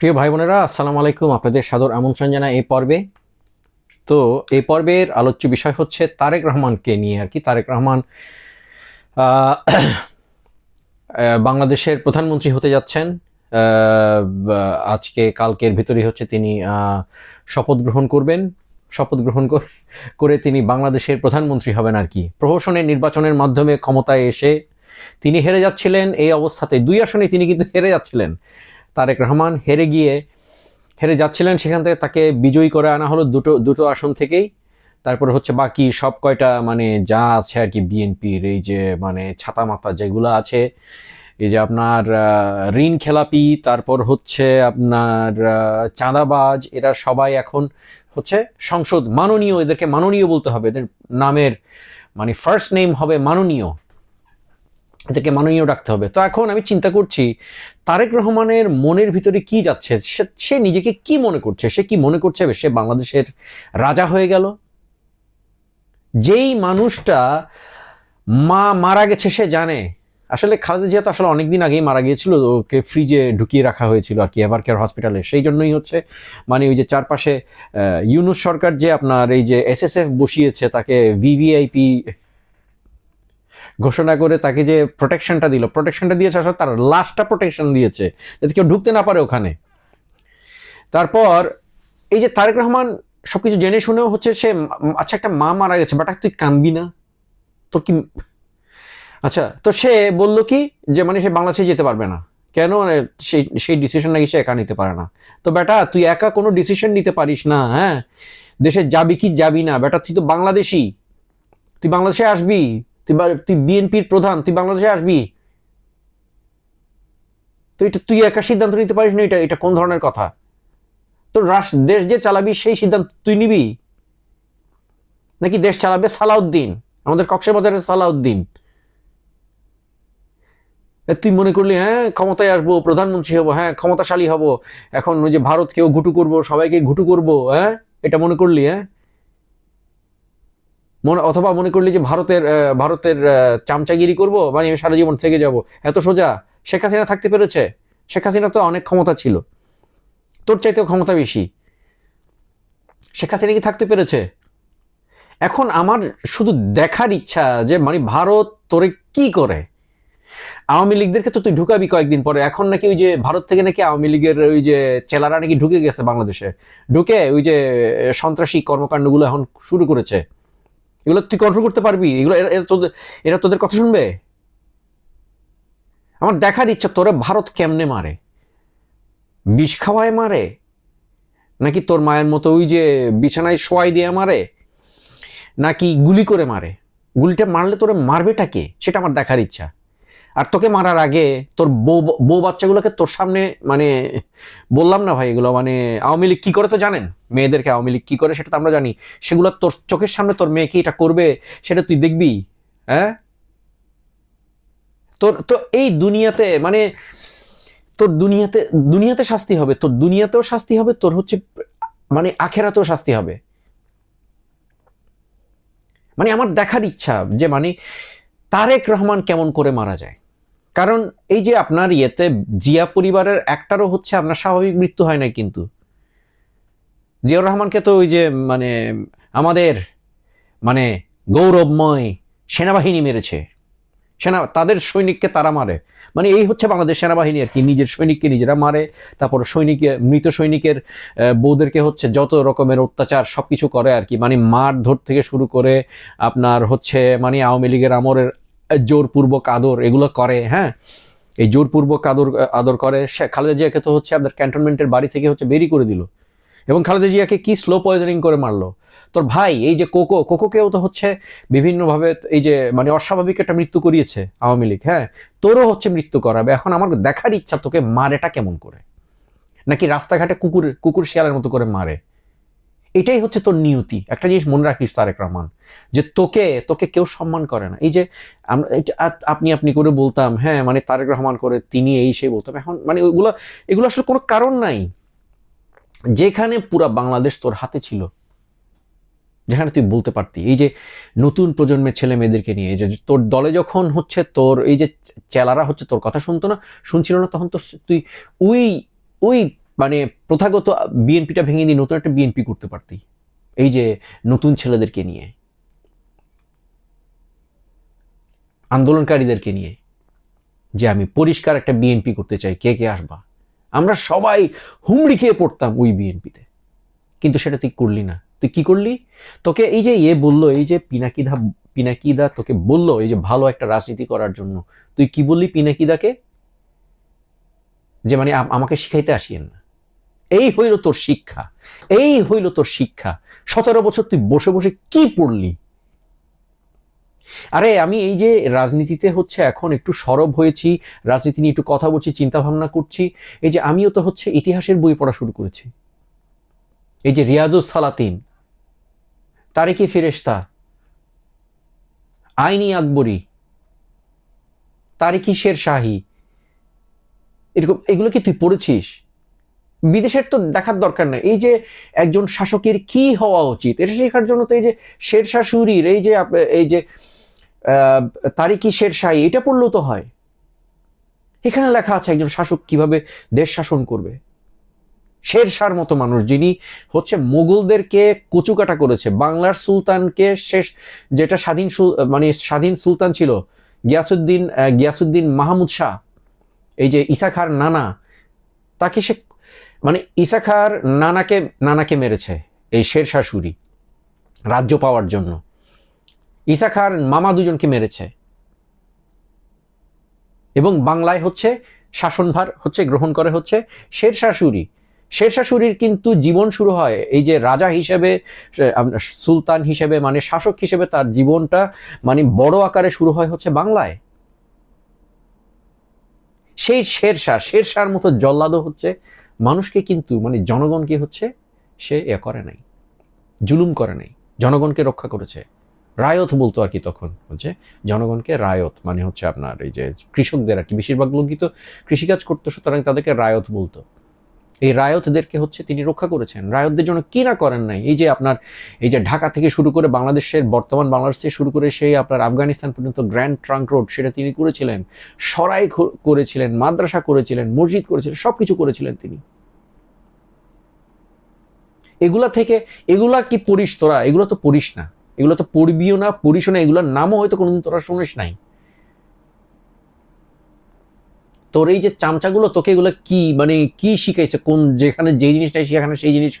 প্রিয় ভাই বোনেরা আসসালামু আলাইকুম। আপনাদের সাদর আমন্ত্রণ জানাই এই পর্বে। তো এই পর্বের আলোচ্য বিষয় হচ্ছে তারেক রহমানকে নিয়ে আর কি। তারেক রহমান বাংলাদেশের প্রধানমন্ত্রী হতে যাচ্ছেন। আজকে, কালকের ভিতরেই হচ্ছে তিনি শপথ গ্রহণ করবেন। শপথ গ্রহণ করে তিনি বাংলাদেশের প্রধানমন্ত্রী হবেন আর কি। প্রহসনের নির্বাচনের মাধ্যমে ক্ষমতায় এসে তিনি হেরে যাচ্ছিলেন। এই অবস্থাতে দুই আসনে তিনি কিন্তু হেরে যাচ্ছিলেন। তারেক রহমান হেরে গিয়ে হেরে যাচ্ছিলেন, সেখান থেকে তাকে বিজয়ী করে আনা হলো দুটো দুটো আসন থেকেই। তারপর হচ্ছে বাকি সব কয়টা মানে যা আছে আর কি বিএনপির, এই যে মানে ছাতা মাতা যেগুলো আছে, এই যে আপনার ঋণ খেলাপি, তারপর হচ্ছে আপনার চাঁদাবাজ, এরা সবাই এখন হচ্ছে সংসদ, মাননীয়, এদেরকে মাননীয় বলতে হবে। এদের নামের মানে ফার্স্ট নেম হবে মাননীয়। এদেরকে মাননীয় ডাকতে হবে। তো এখন আমি চিন্তা করছি, তারেক রহমানের মনের ভিতরে কি যাচ্ছে? সে- নিজেকে কি মনে করছে? সে কি মনে করছে? সে বাংলাদেশের রাজা হয়ে গেল? যেই মানুষটা মা মারা গেছে সে জানে। আসলে খালেদা জিয়া তো আসলে অনেকদিন আগেই মারা গিয়েছিল, ওকে ফ্রিজে ঢুকিয়ে রাখা হয়েছিল আর কি এভার কেয়ার হসপিটালে সেই জন্যই হচ্ছে মানে ওই যে চারপাশে ইউনুস সরকার যে আপনার এই যে এসএসএফ বসিয়েছে, তাকে ভিভিআইপি ঘোষণা করে তাকে যে প্রোটেকশনটা দিল প্রোটেকশনটা দিয়েছে আসলে তার লাস্টটা প্রোটেকশন দিয়েছে, যাতে কেউ ঢুকতে না পারে ওখানে। তারপর এই যে তারেক রহমান সবকিছু জেনে শুনেও হচ্ছে সে আচ্ছা একটা মা মারা গেছে বাট তুই কানবি না? তোর কি আচ্ছা তো সে বলল কি, যে মানে সে বাংলাদেশে যেতে পারবে না। কেন? মানে সেই সেই ডিসিশন নাকি সে একা নিতে পারে না। তো বেটা তুই একা কোনো ডিসিশন নিতে পারিস না হ্যাঁ? দেশে যাবি কি যাবি না? বেটা তুই তো বাংলাদেশি। তুই বাংলাদেশে আসবি। তুই বিএনপির প্রধান, তুই বাংলাদেশে আসবি? তো এটা তুই একা সিদ্ধান্ত নিতে পারিস না, এটা এটা কোন ধরনের কথা? তোর রাষ্ট্র দেশ যে চালাবি, সেই সিদ্ধান্ত তুই নিবি? নাকি দেশ চালাবে সালাউদ্দিন? আমাদের কক্সবাজারের সালাউদ্দিন। তুই মনে করলি হ্যাঁ ক্ষমতায় আসব, প্রধানমন্ত্রী হব হ্যাঁ ক্ষমতাশালী হব, এখন ওই যে ভারতকেও ঘুটু করব, সবাইকে ঘুটু করব হ্যাঁ? এটা মনে করলি হ্যাঁ? মনে অথবা মনে করলি যে ভারতের ভারতের চামচাগিরি করব মানে আমি সারা জীবন থেকে যাব। এত সোজা। শেখ হাসিনা থাকতে পেরেছে। শেখ হাসিনা তো অনেক ক্ষমতা ছিল। তোর চাইতেও ক্ষমতা বেশি। শেখ হাসিনা কি থাকতে পেরেছে? এখন আমার শুধু দেখার ইচ্ছা যে মানে ভারত তোরে কি করে? আওয়ামী লীগদেরকে তো তুই ঢুকাবি কয়েকদিন পরে। এখন নাকি ওই যে ভারত থেকে নাকি আওয়ামী লীগের ওই যে চেলারা নাকি ঢুকে গেছে বাংলাদেশে। ঢুকে ওই যে সন্ত্রাসী কর্মকাণ্ডগুলো এখন শুরু করেছে। এগুলো তুই কন্ট্রোল করতে পারবি। এগুলো এরা- তোদের কথা শুনবে? আমার দেখার ইচ্ছা, তোরে ভারত কেমনে মারে? বিষ খাওয়ায় মারে? নাকি তোর মায়ের মতো ওই যে বিছানায় শোয়াই দিয়ে মারে? নাকি গুলি করে মারে? গুলিটা মারলে তোরে মারবেটা কে? সেটা আমার দেখার ইচ্ছা। আর তোকে মারার আগে তোর বউ বউ বাচ্চাগুলোকে তোর সামনে মানে বললাম না ভাই এগুলো মানে আওয়ামী লীগ কি করে তো জানেন? মেয়েদেরকে আওয়ামী লীগ কি করে সেটা তো আমরা জানি। সেগুলো তোর চোখের সামনে তোর মেয়ে কি এটা করবে সেটা তুই দেখবি হ্যাঁ? তোর তো এই দুনিয়াতে মানে তোর দুনিয়াতে দুনিয়াতে শাস্তি হবে, তোর দুনিয়াতেও শাস্তি হবে, তোর হচ্ছে মানে আখেরাতেও শাস্তি হবে। মানে আমার দেখার ইচ্ছা যে মানে তারেক রহমান কেমন করে মারা যায়? কারণ এই যে আপনার ইয়েতে জিয়া পরিবারের একটারও হচ্ছে আপনার স্বাভাবিক মৃত্যু হয় না কিন্তু। জিয়াউর রহমানকে তো ওই যে মানে আমাদের মানে গৌরবময় সেনাবাহিনী মেরেছে। সেনা, তাদের সৈনিককে তারা মারে। মানে এই হচ্ছে বাংলাদেশ সেনাবাহিনী আর কি, নিজের সৈনিককে নিজেরা মারে, তারপর সৈনিক, মৃত সৈনিকের বউদেরকে হচ্ছে যত রকমের অত্যাচার সবকিছু করে আর কি। মানে মারধর থেকে শুরু করে আপনার হচ্ছে মানে আওয়ামী লীগের আমরের জোরপূর্বক আদর এগুলো করে হ্যাঁ? এই জোরপূর্বক আদর আদর করে খালেদা জিয়াকে তো হচ্ছে আপনার ক্যান্টনমেন্টের বাড়ি থেকে হচ্ছে বেরি করে দিল। এবং খালেদা জিয়াকে কি স্লো পয়জনিং করে মারলো? তোর ভাই, এই যে কোকো, কোকোকেও তো হচ্ছে বিভিন্নভাবে এই যে মানে অস্বাভাবিক একটা মৃত্যু করিয়েছে আওয়ামী লীগ হ্যাঁ? তোরও হচ্ছে মৃত্যু করাবে। এখন আমার দেখার ইচ্ছা তোকে মারেটা কেমন করে? নাকি রাস্তাঘাটে কুকুর কুকুর শিয়ালের মতো করে মারে? এটাই হচ্ছে তোর নিয়তি। একটা জিনিস মনে রাখিস তারেক রহমান, যে তোকে তোকে কেউ সম্মান করে না। এই যে আমরা আপনি আপনি করে বলতাম হ্যাঁ মানে তারেক রহমান করে তিনি এই, সেই বলতাম। এখন মানে ওইগুলো এগুলো আসলে কোনো কারণ নাই। যেখানে পুরা বাংলাদেশ তোর হাতে ছিল, যেখানে তুই বলতে পারতি। এই যে নতুন প্রজন্মের ছেলে মেয়েদেরকে নিয়ে যে তোর দলে যখন হচ্ছে তোর, এই যে চেলারা হচ্ছে তোর কথা শুনতো না, শুনছিল না, তখন তো তুই ওই ওই মানে প্রথাগত বিএনপিটা ভেঙে দিয়ে নতুন একটা বিএনপি করতে পারতি এই যে নতুন ছেলেদেরকে নিয়ে। আন্দোলনকারীদেরকে নিয়ে। যে আমি পরিষ্কার একটা বিএনপি করতে চাই, কে কে আসবা? আমরা সবাই হুমড়ি খেয়ে পড়তাম ওই বিএনপিতে। কিন্তু সেটা তুই করলি না। তুই কি করলি? তোকে এই যে ইয়ে বলল, এই যে পিনাকিদা পিনাকিদা তোকে বলল, এই যে ভালো একটা রাজনীতি করার জন্য, তুই কি বললি পিনাকিদাকে? যে মানে আম- আমাকে শিখাইতে আসিয়েন না। এই হইল তোর শিক্ষা, এই হইল তোর শিক্ষা। সতেরো বছর তুই বসে বসে কি পড়লি? আরে আমি এই যে রাজনীতিতে হচ্ছে এখন একটু সরব হয়েছি, রাজনীতি নিয়ে একটু কথা বলছি চিন্তা ভাবনা করছি, এই যে আমিও তো হচ্ছে ইতিহাসের বই পড়া শুরু করেছি। এই যে রিয়াজুস সালাতিন, তারিকি ফিরেস্তা আইনি আকবরী, তারিকি শের শাহী এরকম এগুলো কি তুই পড়েছিস? বিদেশের তো দেখার দরকার নাই। এই যে একজন শাসকের কি হওয়া উচিত? এটা শেখার জন্য তো এই যে শেরশাহ সুরির এই যে এই যে তারিকি শেরশাহী, এটা পড়লেও তো হয়। এখানে লেখা আছে একজন শাসক কীভাবে দেশ শাসন করবে। শেরশার মতো মানুষ যিনি হচ্ছে মোগলদেরকে কচুকাটা করেছে। বাংলার সুলতানকে শেষ যেটা স্বাধীন মানে স্বাধীন সুলতান ছিল, গিয়াসুদ্দিন গিয়াসুদ্দিন মাহমুদ শাহ, এই যে ইসা খার নানা, তাকে সে মানে ইসা খার নানাকে নানাকে মেরেছে এই শেরশাহ সুরি রাজ্য পাওয়ার জন্য। ইসা খার মামা দুজনকে মেরেছে। এবং বাংলায় হচ্ছে শাসনভার হচ্ছে গ্রহণ করে হচ্ছে শেরশাহ সুরি শেরশাহ সুরির কিন্তু জীবন শুরু হয় এই যে রাজা হিসেবে সুলতান হিসেবে মানে শাসক হিসেবে তার জীবনটা মানে বড় আকারে শুরু হয় হচ্ছে বাংলায়। সেই শেরশাহ শেরশাহর মতো জল্লাদও হচ্ছে মানুষকে কিন্তু মানে জনগণকে হচ্ছে সে এ করে নাই, জুলুম করে নাই, জনগণকে রক্ষা করেছে। রায়ত বলতো আর কি তখন হচ্ছে, জনগণকে রায়ত মানে হচ্ছে আপনার এই যে কৃষকদের আর কি, বেশিরভাগ লোকই তো কৃষিকাজ করতো, সুতরাং তাদেরকে রায়ত বলতো। এই রায়তদেরকে হচ্ছে তিনি রক্ষা করেছেন। রায়তদের জন্য কি না করেন নাই? এই যে আপনার, এই যে ঢাকা থেকে শুরু করে বাংলাদেশের, বর্তমান বাংলাদেশ থেকে শুরু করে সেই আপনার আফগানিস্তান পর্যন্ত গ্র্যান্ড ট্রাঙ্ক রোড, সেটা তিনি করেছিলেন। সরাই করেছিলেন, মাদ্রাসা করেছিলেন, মসজিদ করেছিলেন সব কিছু করেছিলেন তিনি। এগুলা থেকে, এগুলা কি পড়িস তোরা? এগুলো তো পড়িস না। এগুলো তো পড়বিও না পড়িসও না, এগুলোর নামও হয়তো কোনোদিন তোরা শুনিস নাই। তোর এই যে চামচাগুলো, তোকে এগুলো কি মানে কি শিখাইছে? কোন, যেখানে যে জিনিসটাই সেখানে সেই জিনিস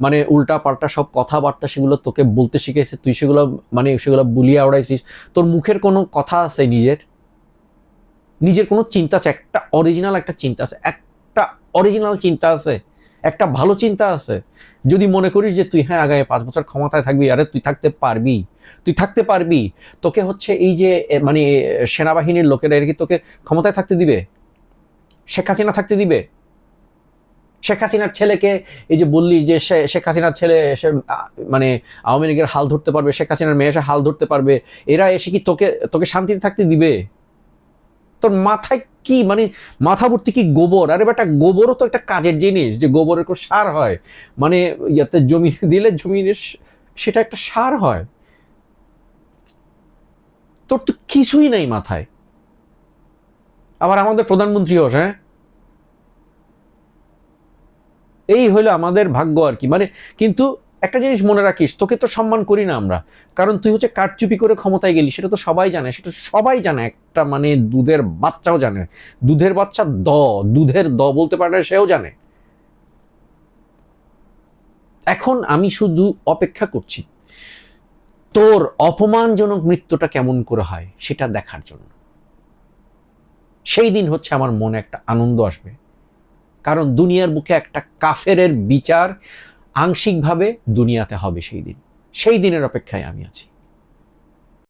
মানে উল্টা পাল্টা সব কথাবার্তা সেগুলো তোকে বলতে শিখাইছে। তুই সেগুলো মানে সেগুলো বুলিয়ে আওড়াইছিস। তোর মুখের কোনো কথা আছে নিজের? নিজের কোনো চিন্তা আছে? একটা অরিজিনাল একটা চিন্তা আছে। একটা অরিজিনাল চিন্তা আছে। একটা ভালো চিন্তা আছে। যদি মনে করিস যে তুই হ্যাঁ আগামী পাঁচ বছর ক্ষমতায় থাকবি, আরে তুই থাকতে পারবি। তুই থাকতে পারবি। তোকে হচ্ছে এই যে মানে সেনাবাহিনীর লোকেরা, এর কি তোকে ক্ষমতায় থাকতে দিবে? শেখ হাসিনা থাকতে দিবে? শেখ হাসিনার ছেলেকে এই যে বললি যে শেখ হাসিনার ছেলে সে আ, মানে আওয়ামী লীগের হাল ধরতে পারবে শেখ হাসিনার মেয়ে এসে হাল ধরতে পারবে এরা এসে কি তোকে তোকে শান্তিতে থাকতে দিবে? তোর মাথায় কি মানে মাথা ভর্তি কি গোবর? আরে বেটা গোবরও তো একটা কাজের জিনিস যে গোবরের কোনো সার হয়। মানে ইয়াতে জমি দিলে জমিনের সেটা একটা সার হয়। তোর তো কিছুই নাই মাথায়। আবার আমাদের প্রধানমন্ত্রী হোস হ্যাঁ? এই হলো আমাদের ভাগ্য আর কি। মানে কিন্তু একটা জিনিস মনে রাখিস, তোকে তো সম্মান করি না আমরা। কারণ তুই হচ্ছে কারচুপি করে ক্ষমতায় গেলি, সেটা তো সবাই জানে, সেটা সবাই জানে। একটা মানে দুধের বাচ্চাও জানে। দুধের বাচ্চা দ, দুধের দ বলতে পারে সেও জানে। এখন আমি শুধু অপেক্ষা করছি, তোর অপমানজনক মৃত্যুটা কেমন করে হয় সেটা দেখার জন্য। সেই দিন হচ্ছে আমার মনে একটা আনন্দ আসবে। কারণ দুনিয়ার বুকে একটা কাফেরের বিচার আংশিকভাবে দুনিয়াতে হবে সেই দিন। সেই দিনের অপেক্ষায় আমি আছি।